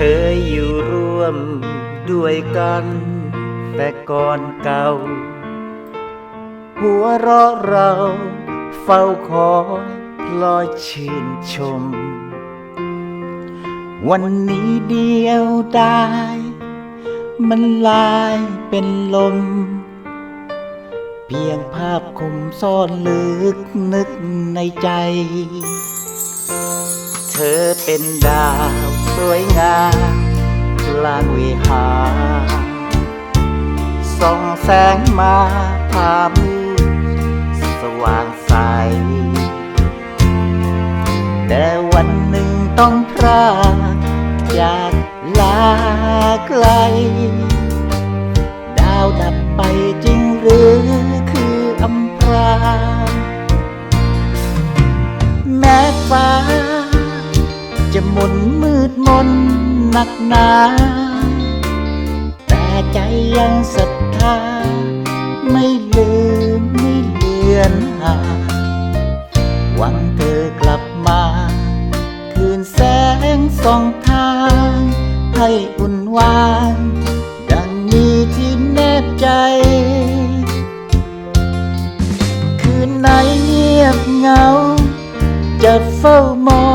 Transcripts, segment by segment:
เธออยู่รวมด้วยกัน แต่ก่อนเก่า หัวเราะเราเฝ้าคอพลอยชื่นชม วันนี้เดียวได้มันลายเป็นลม เพียงภาพคมซ่อนลึกนึกในใจ ธอเป็นดาวสวยงามกลางวิหารส่องแสงมาพามืดสว่างใส แต่วันหนึ่งต้องพรากจากลาไกล ดาวดับ นักหนา แต่ใจยังศรัทธา ไม่ลืมไม่เลือนหา หวังเธอกลับมา คืนแสงส่องทาง ให้อุ่นวาน ดังมีที่แนบใจ คืนไหนเงียบเหงา จะเฝ้ามอง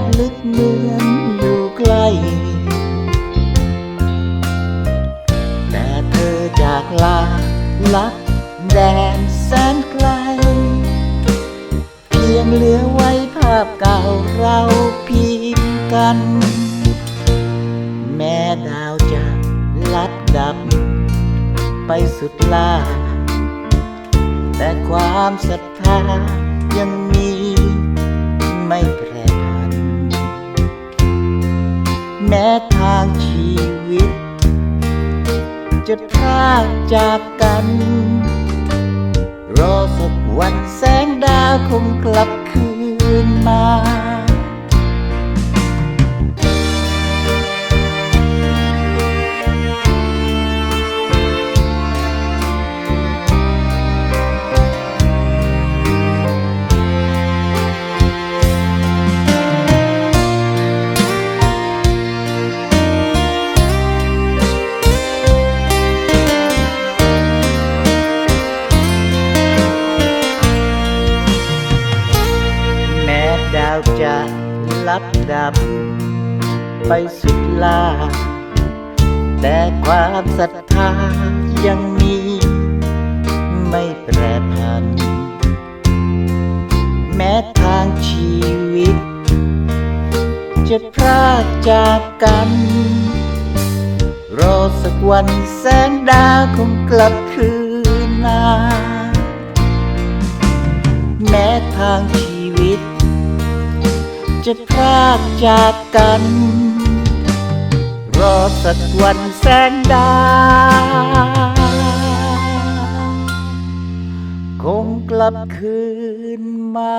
บลึกเหมือนอยู่ใกล้ แต่เธอจากลาลักแดนแสนไกล เพียงเหลือไว้ภาพเก่าเราเพียงกัน แม้ดาวจะลัดดับ ไปสุดลา แต่ความศรัทธายังมีไม่ แม้ทางชีวิต จะพลากจากกัน รอสักวันแสงดาวคงกลับคืนมาาวจะลับดับ ไปสุดลา แต่ความศรัทธายังมี ไม่แปรผัน แม้ทางชีวิต จะพรากจากกัน รอสักวันแสงดาวคงกลับคืนมาแม้ทางชี จะพรากจากกัน รอสักวันแสงดาวคงกลับคืนมา